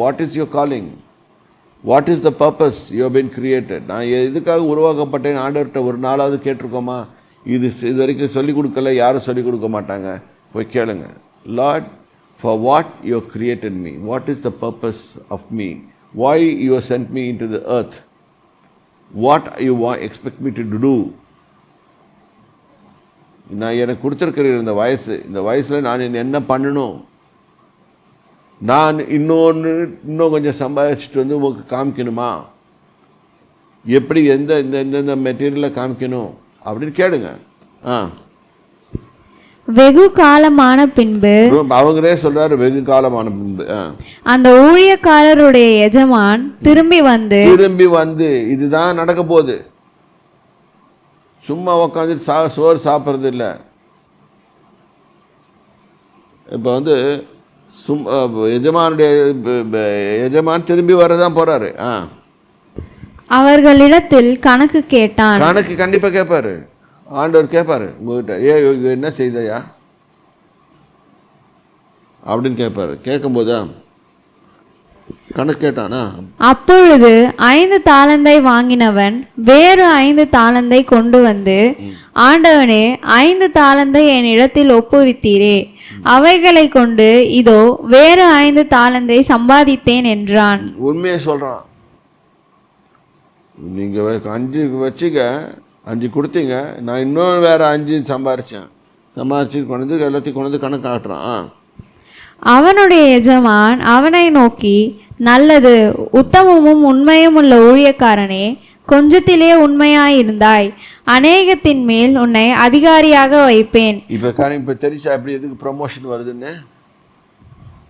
What is your calling what is the purpose you been created நான் எதுக்காக உருவாக்கப்பட்டேன் ஆண்டவர்கிட்ட ஒரு நாளாவது கேட்டிருக்கோமா? இது இது வரைக்கும் சொல்லிக் கொடுக்கல யாரும் சொல்லிக் கொடுக்க மாட்டாங்க. போய் கேளுங்க. Lord for what you created me what is the purpose of me why you sent me into the earth what you வா எக்ஸ்பெக்ட் மீ டு டூ நான் எனக்கு கொடுத்துருக்கிற இந்த வயசு இந்த வயசில் நான் என்ன பண்ணணும்? நான் இன்னொன்று இன்னும் கொஞ்சம் சம்பாதிச்சுட்டு வந்து உங்களுக்கு காமிக்கணுமா? எப்படி எந்த இந்த எந்தெந்த மெட்டீரியலை காமிக்கணும்? அப்படின்னு கேளுங்க. ஆ. வெகு காலமான பின்பு அவங்களே சொல்றாரு வெகு காலமான பின்பு. அந்த ஊழியக்காரருடைய எஜமான் திரும்பி வந்து திரும்பி வந்து இதுதான் நடக்க போகுது. சும்மா உட்காந்து சா சோறு சாப்பிட்றது இல்லை. இப்போ வந்து சும் எஜமானுடைய எஜமான் திரும்பி வரதான் போறாரு. ஆ. அவர்களிடத்தில் கணக்கு கேட்டான். கணக்கு கண்டிப்பா கேட்பாரு ஆண்டவர் கேட்பாரு உங்ககிட்ட ஏ என்ன செய்தையா? அப்படின்னு கேட்பாரு கேட்கும்போதா கணக்கு கேட்டானா? அப்பொழுது ஐந்து தாளந்தை வாங்கினவன் வேறு ஐந்து தாளந்தை கொண்டு வந்து ஆண்டவனே ஐந்து தாளந்தை என் இடத்தில் ஒப்புவித்தீரே. அவைகளை கொண்டு இதோ வேறு ஐந்து தாளந்தை சம்பாதித்தேன் என்றான். உண்மையை சொல்கிறான் நீங்கள் அஞ்சு வச்சுக்க அஞ்சு கொடுத்தீங்க நான் இன்னும் வேறு அஞ்சு சம்பாரிச்சேன். சம்பாரிச்சு கொண்டு வந்து எல்லாத்தையும் கொண்டு வந்து கணக்கு காட்டுறான். அவனுடைய எஜமான் அவனை நோக்கி நல்லது உத்தமமும் உண்மையும் உள்ள ஊழியக்காரனே கொஞ்சத்திலே உண்மையாயிருந்தாய். அநேகத்தின் மேல் உன்னை அதிகாரியாக வைப்பேன். இப்போ காரணம் இப்போ தெரிச்சா எப்படி எதுக்கு ப்ரொமோஷன் வருதுன்னு?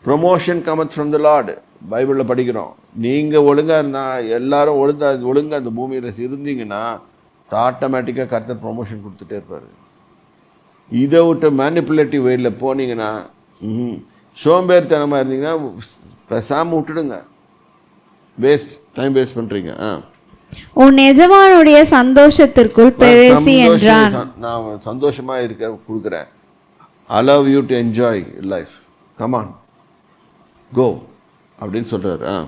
Promotion cometh from the Lord பைபிளில் படிக்கிறோம். நீங்கள் ஒழுங்காக இருந்தால் எல்லாரும் ஒழுங்கா ஒழுங்காக அந்த பூமியில் இருந்தீங்கன்னா ஆட்டோமேட்டிக்காக கருத்தர் ப்ரொமோஷன் கொடுத்துட்டே இருப்பார். இதை விட்டு மேனிப்புலேட்டிவ் வேயில் போனீங்கன்னா ம் சோம்பேறித்தனமாக இருந்தீங்கன்னா பேசாமல் விட்டுடுங்க. வேஸ்ட் டைம் வேஸ்ட் பண்ணுறீங்க ஆ. உன் எஜமானுடைய சந்தோஷத்திற்குள் பிரவேசி என்றான். நான் சந்தோஷமா இருக்க கொடுக்குறேன். Allow you to enjoy life come on go அப்படின்னு சொல்றாரு. ஆ.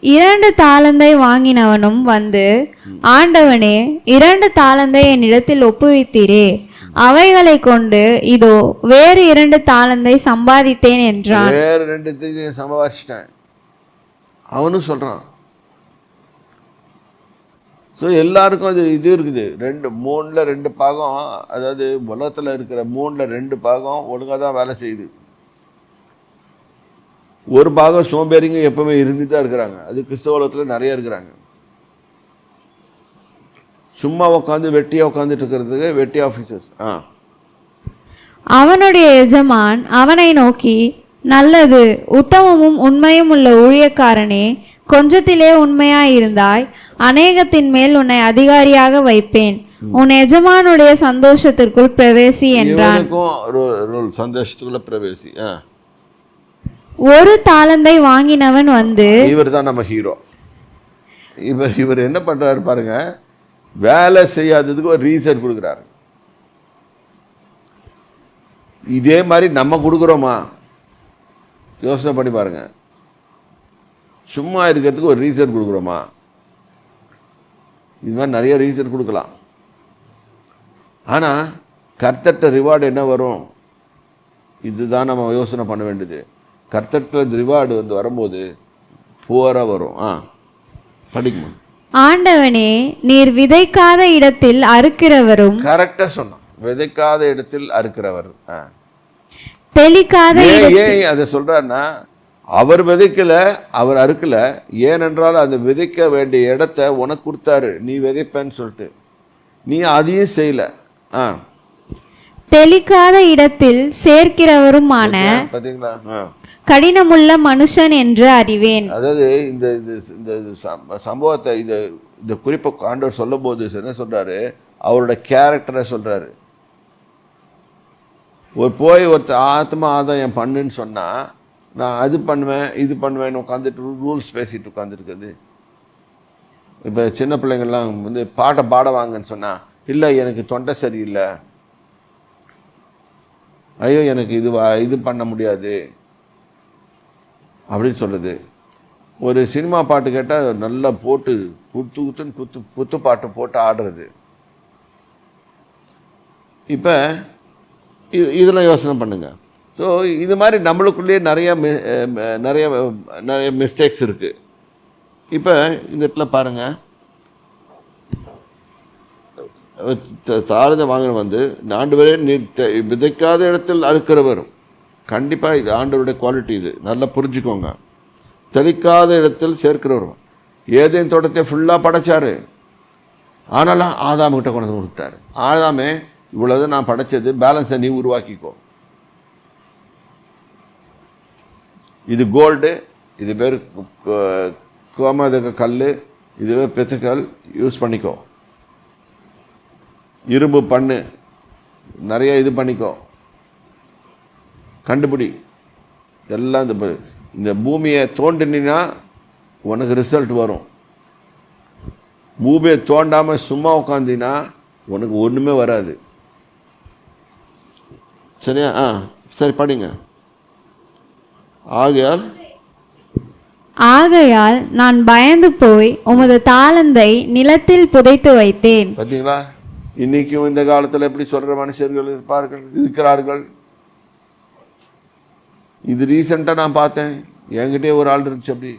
இரண்டு தாளந்தை வாங்கினவனும் வந்து ஆண்டவனே இரண்டு தாளந்தை என்னிடத்தில் ஒப்புவித்தீரே. அவைகளை கொண்டு இதோ வேறு இரண்டு தாளந்தை சம்பாதித்தேன் என்றான். வேறு ரெண்டு சம்பாதிச்சிட்டேன். அவனும் சொல்றான் ஸோ எல்லாருக்கும் அது இது இருக்குது. ரெண்டு மூணில் ரெண்டு பாகம் அதாவது உலகத்தில் இருக்கிற மூணில் ரெண்டு பாகம் ஒழுங்காக தான் வேலை செய்யுது. ஒரு பாகம் சோம்பேறிங்க எப்பவுமே இருந்துட்டு தான் இருக்கிறாங்க. அது கிறிஸ்தவ உலகத்தில் நிறைய இருக்கிறாங்க. சும்மா உட்காந்து வெட்டியாக உட்காந்துட்டு இருக்கிறதுக்கு வெட்டி ஆஃபீஸர்ஸ் ஆ. அவனுடைய எஜமான் அவனை நோக்கி நல்லது உத்தமமும் உண்மையும் உள்ள ஊழியக்காரனே கொஞ்சத்திலே உண்மையாயிருந்தாய். அநேகத்தின் மேல் உன்னை அதிகாரியாக வைப்பேன். உன் எஜமானுடைய சந்தோஷத்திற்குள் பிரவேசி என்றான். சந்தோஷத்துக்குள்ள பிரவேசி ஒரு தாளந்தை வாங்கினவன் வந்து இவர் தான் நம்ம ஹீரோ. இவர் இவர் என்ன பண்றாரு பாருங்க வேலை செய்யாததுக்கு ஒரு ரீசன் கொடுக்குறாரு. இதே மாதிரி நம்ம கொடுக்குறோமா? யோசனை பண்ணி பாருங்க. சும்மா இருக்கிறதுக்கு ஒரு ரீசன் கொடுக்குறோமா? இது மாதிரி நிறைய ரீசன் கொடுக்கலாம். ஆனால் கர்த்தட்ட ரிவார்டு என்ன வரும்? இதுதான் நம்ம யோசனை பண்ண வேண்டியது. கர்த்தட்ட ரிவார்டு வந்து வரும்போது புவராக வரும். ஆ படிக்குமா ஆண்டவனே நீர் விதைக்காத இடத்தில் அறுக்கிறவரும் கரெக்டாக சொன்னான் விதைக்காத இடத்தில் அறுக்கிறவர். தெளிக்காத ஏன் அதை சொல்றாருன்னா அவர் விதைக்கல அவர் அறுக்கல. ஏனென்றால் அந்த விதைக்க வேண்டிய இடத்த உனக்கு கொடுத்தாரு. நீ விதைப்பேன்னு சொல்லிட்டு. நீ அதையும் செய்யல. ஆ. தெளிக்காத இடத்தில் சேர்க்கிறவருமான பார்த்தீங்களா கடினமுள்ள மனுஷன் என்று அறிவேன். அதாவது இந்த இந்த சம்பவத்தை இது இந்த குறிப்பை ஆண்டவர் சொல்லும் போது என்ன சொல்றாரு? அவரோட கேரக்டரை சொல்றாரு. ஒரு போய் ஒருத்தர் ஆத்மா ஆதாயம் பண்ணுன்னு சொன்னா நான் அது பண்ணுவேன் இது பண்ணுவேன்னு உட்காந்துட்டு ரூல்ஸ் பேசிட்டு உட்காந்துருக்குது இப்போ சின்ன பிள்ளைங்கள்லாம் வந்து பாட்டை பாட வாங்கன்னு சொன்னால் இல்லை எனக்கு தொண்டை சரியில்லை. ஐயோ எனக்கு இது வா- இது பண்ண முடியாது. அப்படின்னு சொல்கிறது ஒரு சினிமா பாட்டு கேட்டால் நல்லா போட்டு குத்து குத்துன்னு குத்து குத்து பாட்டு போட்டு ஆடுறது. இப்போ இது இதெல்லாம் யோசனை பண்ணுங்கள் ஸோ இது மாதிரி நம்மளுக்குள்ளேயே நிறைய மி நிறைய நிறைய மிஸ்டேக்ஸ் இருக்குது இப்போ இந்த இடத்துல பாருங்கள் தாரத வாங்கின வந்து ஆண்டவரே நீ விதைக்காத இடத்தில் அறுக்கிறவரும் கண்டிப்பாக இது ஆண்டவருடைய குவாலிட்டி இது. நல்லா புரிஞ்சுக்கோங்க. தெளிக்காத இடத்தில் சேர்க்கிறவரும் ஏதேன் தோட்டத்தை ஃபுல்லாக படைச்சாரு. ஆனாலும் ஆதாம் கிட்ட கொண்டு வந்து கொடுத்தாரு ஆதாமே இவ்வளோதான் நான் படைச்சது பேலன்ஸை நீ உருவாக்கிக்கோ. இது கோல்டு இது பேர் கோ- கோமதக கல் இதுவே பெத்துக்கல் யூஸ் பண்ணிக்கோ. இரும்பு பண்ணு நிறைய இது பண்ணிக்கோ. கண்டுபிடி. எல்லாம் இந்த இந்த பூமியை தோண்டினா உனக்கு ரிசல்ட் வரும். பூமியை தோண்டாமல் சும்மா உட்காந்தினா உனக்கு ஒன்றுமே வராது. சரியா? ஆ சரி படிங்க. ஆகையால் ஆகையால் நான் பயந்து போய் உமது தாளந்தை நிலத்தில் புதைத்து வைத்தேன். பார்த்தீங்களா இன்னைக்கும் இந்த காலத்தில் எப்படி சொல்கிற மனுஷர்கள் இருப்பார்கள் இருக்கிறார்கள்? இது ரீசெண்டாக நான் பார்த்தேன். என்கிட்டயே ஒரு ஆள் இருந்துச்சு அப்படி.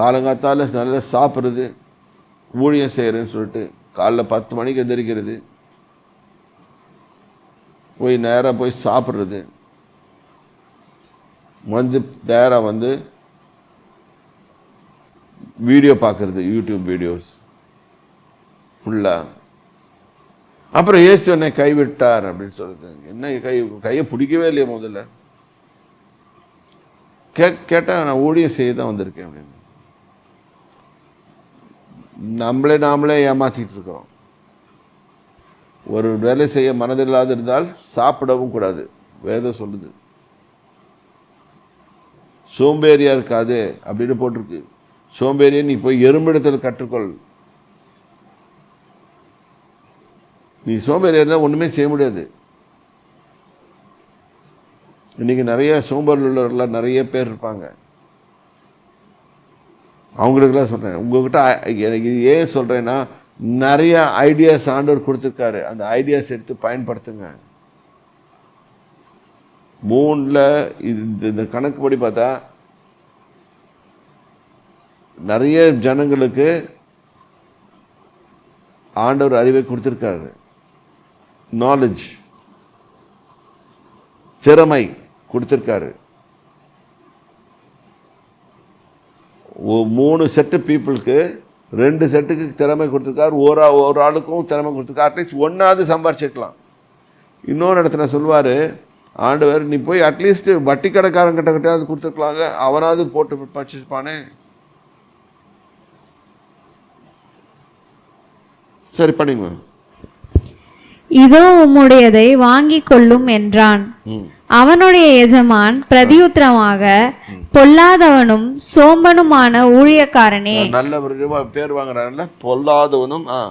காலங்காத்தால நல்லா சாப்பிட்றது ஊழியம் செய்கிறேன்னு சொல்லிட்டு காலைல பத்து மணிக்கு எந்திரிக்கிறது. போய் நேராக போய் சாப்பிட்றது. வந்து நேராக வந்து வீடியோ பார்க்குறது யூடியூப் வீடியோஸ். ஃபுல்லாக அப்புறம் இயேசு என்னை கைவிட்டார் அப்படின்னு சொல்கிறது என்ன கை கையை பிடிக்கவே இல்லையா முதல்ல. கே கேட்டால் நான் ஊழியம் செய்ய தான் வந்திருக்கேன் அப்படின்னு. நம்மளே நாமளே ஏமாற்றிட்டு இருக்கோம் ஒரு வேலை செய்ய மனதில்லாது இருந்தால் சாப்பிடவும் கூடாது. வேதம் சொல்லுது. சோம்பேறியா இருக்காது அப்படின்னு போட்டிருக்கு. சோம்பேறியை நீ போய் எறும்பிடத்தில் கற்றுக்கொள். நீ சோம்பேறியா இருந்தால் ஒன்றுமே செய்ய முடியாது. இன்னைக்கு நிறைய சோம்பேறில் உள்ளவர்கள்லாம் நிறைய பேர் இருப்பாங்க. அவங்களுக்கெல்லாம் சொல்கிறேன் உங்ககிட்ட எனக்கு இது ஏன் சொல்கிறேன்னா நிறைய ஐடியாஸ் ஆண்டவர் கொடுத்துருக்காரு. அந்த ஐடியாஸ் எடுத்து பயன்படுத்துங்க. மூணில் இது இந்த- இந்த கணக்குப்படி பார்த்தா நிறைய ஜனங்களுக்கு ஆண்டவர் அறிவை கொடுத்துருக்காரு. நாலேஜ் திறமை கொடுத்துருக்காரு. மூணு செட்டு பீப்புளுக்கு ரெண்டு செட்டுக்கு திறமை கொடுத்துருக்காரு. ஒரு ஒரு ஆளுக்கும் திறமை கொடுத்துருக்காரு. அட்லீஸ்ட் ஒன்றாவது சம்பாரிச்சிக்கலாம். இன்னொரு இடத்துல சொல்வார் ஆண்டவர் நீ போய் அட்லீஸ்ட் வட்டி கடைக்காரங்கிட்ட கிட்டயாவது கொடுத்துருக்கலாங்க. அவனாவது போட்டு பச்சிருப்பானே சரி படிங்க இதோ உம்முடையதை வாங்கிக் கொள்ளும் என்றான். அவனுடைய எஜமான் பிரதியுத்தரமாக பொல்லாதவனும் சோம்பனுமான ஊழியக்காரனே. நல்ல பேர் வாங்குறாங்கல்ல பொல்லாதவனும் ஆ.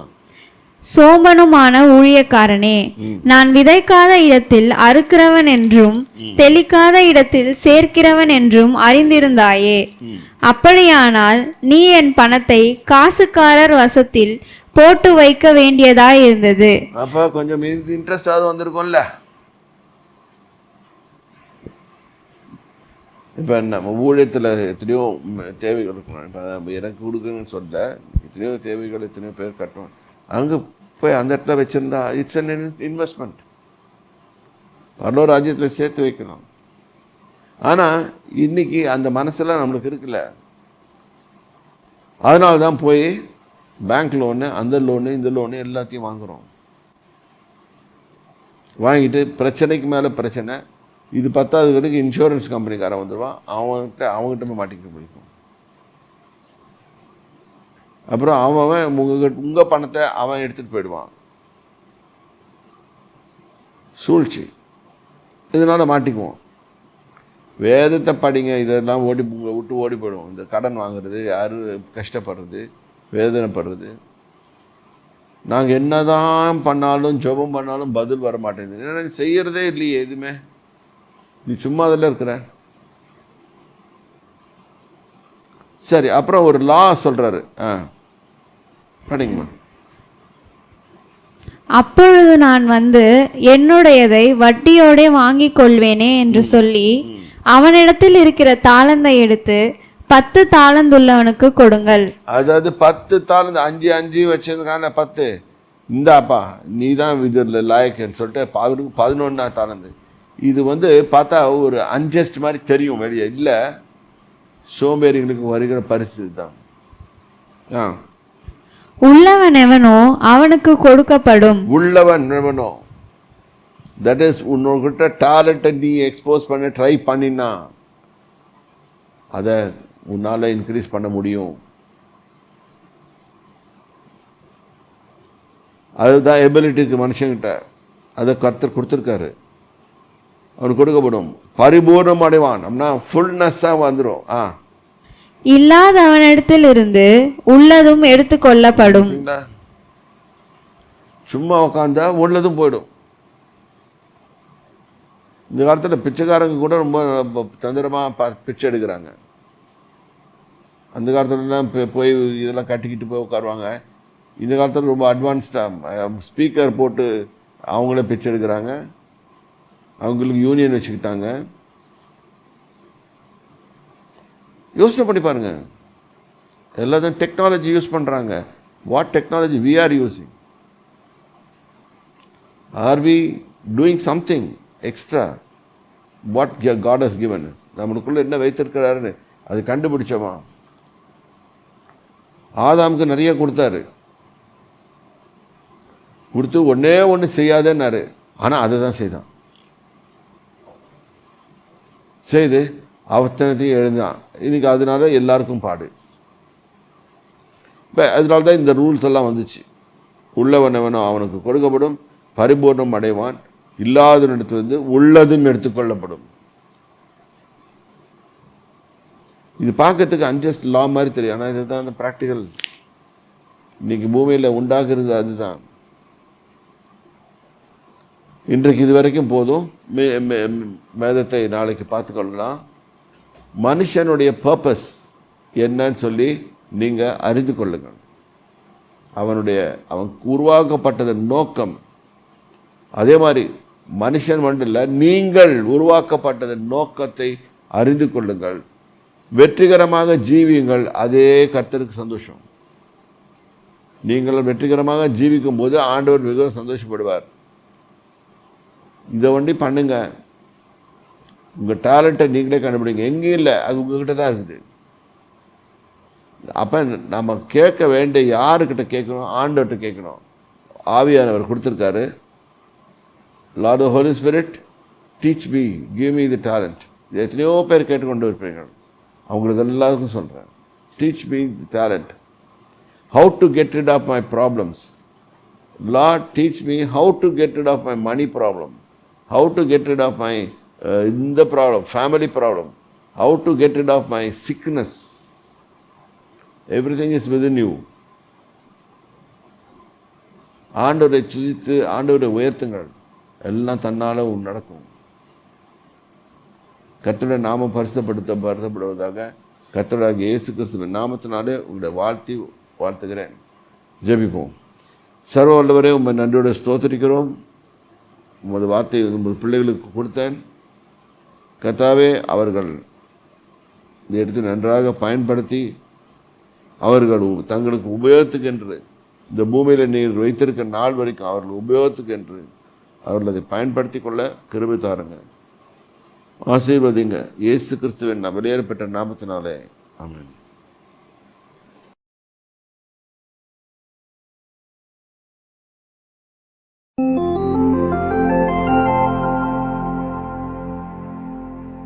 சோம்பனுமான ஊழியக்காரனே நான் விதைக்காத இடத்தில் அறுக்கிறவன் என்றும் தெளிக்காத இடத்தில் சேர்க்கிறவன் என்றும் அறிந்திருந்தாயே. அப்படியானால் நீ என் பணத்தை காசுக்காரர் வசத்தில் போட்டு வைக்க வேண்டியதாய் இருந்தது அப்போ கொஞ்சம் இன்ட்ரெஸ்டாவது வந்திருக்கும்ல? இப்போ நம்ம ஊழியத்தில் எத்தனையோ தேவைகள் இருக்கும் இப்போ நம்ம எனக்கு கொடுக்குங்கன்னு சொல்ல எத்தனையோ தேவைகள் எத்தனையோ பேர் கட்டணும். அங்கே போய் அந்த இடத்துல வச்சுருந்தா இட்ஸ் அன் இன்வெஸ்ட்மெண்ட் பரலோ ராஜ்யத்தில் சேர்த்து வைக்கணும். ஆனால் இன்னைக்கு அந்த மனசெல்லாம் நம்மளுக்கு இருக்குல்ல. அதனால தான் போய் பேங்க் லோனு அந்த லோனு இந்த லோனு எல்லாத்தையும் வாங்குகிறோம் வாங்கிட்டு பிரச்சனைக்கு மேலே பிரச்சனை இது பத்தாவது வரைக்கும் இன்சூரன்ஸ் கம்பெனிக்காரன் வந்துடுவான் அவன்கிட்ட அவங்ககிட்ட போய் மாட்டிக்கிட்டு பிடிக்கும் அப்புறம் அவன் உங்கள் உங்கள் பணத்தை அவன் எடுத்துகிட்டு போயிடுவான். சூழ்ச்சி. இதனால் மாட்டிக்குவோம். வேதத்தை படிங்க இதெல்லாம் ஓடி உங்களை விட்டு ஓடி போயிடுவோம். இந்த கடன் வாங்குறது யார் கஷ்டப்படுறது வேதனைப்படுறது. நாங்கள் என்னதான் பண்ணாலும் ஜபம் பண்ணாலும் பதில் வர மாட்டேங்குது. ஏன்னா செய்கிறதே இல்லையே எதுவுமே. நீ சும்மா அதில் இருக்கிற? சரி அப்புறம் ஒரு லா சொல்றாரு. ஆ. படிங்கம்மா அப்பொழுது நான் வந்து என்னுடையதை வட்டியோடே வாங்கிக் கொள்வேனே என்று சொல்லி அவனிடத்தில் இருக்கிற தாளந்தை எடுத்து பத்து தாளந்துள்ளவனுக்கு கொடுங்கள். அதாவது பத்து தாளந்து அஞ்சு அஞ்சு வச்சதுக்கான பத்து. இந்தாப்பா நீ தான் இதில் லாயக்குன்னு சொல்லிட்டு அவருக்கு பதினொன்றா தாளந்து. இது வந்து பார்த்தா ஒரு அன்ஜஸ்ட் மாதிரி தெரியும் வெளியே. இல்லை சோம்பேறிகளுக்கு வருகிற பரிசு தான் ஆ. உள்ளவன் எவனோ அவனுக்கு கொடுக்கப்படும். உள்ளவன் நிறுவனம் தட் இஸ் உன்னோட டேலண்ட்டை நீ எக்ஸ்போஸ் பண்ண ட்ரை பண்ணினா அதை உன்னால் இன்க்ரீஸ் பண்ண முடியும். அதுதான் எபிலிட்டி இருக்கு மனுஷங்கிட்ட. அதை கர்த்தர் கொடுத்துருக்காரு. அவனுக்கு கொடுக்கப்படும். பரிபூர்ணம் அடைவான் அப்படின்னா ஃபுல்னஸ்ஸாக வந்துடும் ஆ. இல்லாதவனிடத்தில் இருந்து உள்ளதும் எடுத்துக்கொள்ளப்படும் பார்த்தீங்களா சும்மா உக்காந்தா உள்ளதும் போயிடும். இந்த காலத்தில் பிச்சைக்காரங்க கூட ரொம்ப தந்திரமாக பிச்சை எடுக்கிறாங்க. அந்த காலத்துலலாம் போய் இதெல்லாம் கட்டிக்கிட்டு போய் உட்காருவாங்க. இந்த காலத்தில் ரொம்ப அட்வான்ஸ்டாக ஸ்பீக்கர் போட்டு அவங்களே பிச்சை எடுக்கிறாங்க. அவங்களுக்கு யூனியன் வச்சுக்கிட்டாங்க. யோசனை பண்ணி பாருங்கள் எல்லாத்தையும் டெக்னாலஜி யூஸ் பண்ணுறாங்க what technology we are using are we doing something extra what God has given நம்மளுக்குள்ளே என்ன வைத்திருக்கிறாருன்னு அது கண்டுபிடிச்சோமா? ஆதாமுக்கு நிறைய கொடுத்தாரு. கொடுத்து ஒன்றே ஒன்று செய்யாதேன்னாரு. ஆனால் அதை தான் செய்தான். செய்து அவத்தனத்தையும் எழுந்தான். இன்றைக்கி அதனால எல்லாருக்கும் பாடு. இப்போ அதனால தான் இந்த ரூல்ஸ் எல்லாம் வந்துச்சு. உள்ளவனவனோ அவனுக்கு கொடுக்கப்படும் பரிபூர்ணம் அடைவான் இல்லாதவனிடத்திலிருந்து உள்ளதும் எடுத்துக்கொள்ளப்படும் இது பார்க்கறதுக்கு அன்ஜஸ்ட் லா மாதிரி தெரியும். ஆனால் இதுதான் அந்த ப்ராக்டிக்கல் இன்னைக்கு பூமியில் உண்டாகிறது அதுதான். இன்றைக்கு இது வரைக்கும் போதும். மே- மே- மேதத்தை நாளைக்கு பார்த்துக்கொள்ளலாம். மனுஷனுடைய பர்பஸ் என்னன்னு சொல்லி நீங்கள் அறிந்து கொள்ளுங்கள். அவனுடைய அவன் உருவாக்கப்பட்டதன் நோக்கம். அதே மாதிரி மனுஷன் மட்டும் இல்லை நீங்கள் உருவாக்கப்பட்டதன் நோக்கத்தை அறிந்து கொள்ளுங்கள். வெற்றிகரமாக ஜீவியுங்கள் அதே கர்த்தருக்கு சந்தோஷம். நீங்கள் வெற்றிகரமாக ஜீவிக்கும் போது ஆண்டவர் மிகவும் சந்தோஷப்படுவார். இதை வண்டி பண்ணுங்க. உங்கள் டேலண்ட்டை நீங்களே கண்டுபிடிங்க. எங்கேயும் இல்லை. அது உங்ககிட்ட தான் இருக்குது. அப்போ நம்ம கேட்க வேண்டிய யாருக்கிட்ட கேட்கணும்? ஆண்டவர்கிட்ட கேட்கணும். ஆவியானவர் கொடுத்துருக்காரு. Lord Holy Spirit teach me give me the talent எத்தனையோ பேர் கேட்டுக்கொண்டு இருப்பீங்க அவங்களுக்கு எல்லாருக்கும் சொல்கிறேன் teach me the talent how to get rid of my problems Lord teach me how to get rid of my money problem how to get rid of my இந்த problem family problem how to get rid of my sickness everything is within you ஆண்டவரை துதித்து ஆண்டவரை உயர்த்துங்கள். எல்லாம் தன்னால் நடக்கும். கத்தோட நாம பரிசுப்படுத்த பரிசப்படுவதாக கர்த்தராகிய இயேசு கிறிஸ்துவின் நாமத்தினாலே உங்களை வாழ்த்தி வாழ்த்துகிறேன். ஜெபிப்போம். சர்வ வல்லவரே உங்கள் நன்றியோடு ஸ்தோத்திரிக்கிறோம். உமது வார்த்தையை உமது பிள்ளைகளுக்கு கொடுத்தேன். கர்த்தாவே அவர்கள் இதை எடுத்து நன்றாக பயன்படுத்தி அவர்கள் தங்களுக்கு தங்களுக்கு உபயோகத்துக்கென்று இந்த பூமியில் நீர் வைத்திருக்க நாள் வரைக்கும் அவர்கள் உபயோகத்துக்கென்று அவர்கள் அதை பயன்படுத்தி கொள்ள கிருபி தாருங்க. ஆசீர்வதிங்க. இயேசு கிறிஸ்துவின் வெளியேறப்பட்ட நாமத்தினாலே. ஆமென்.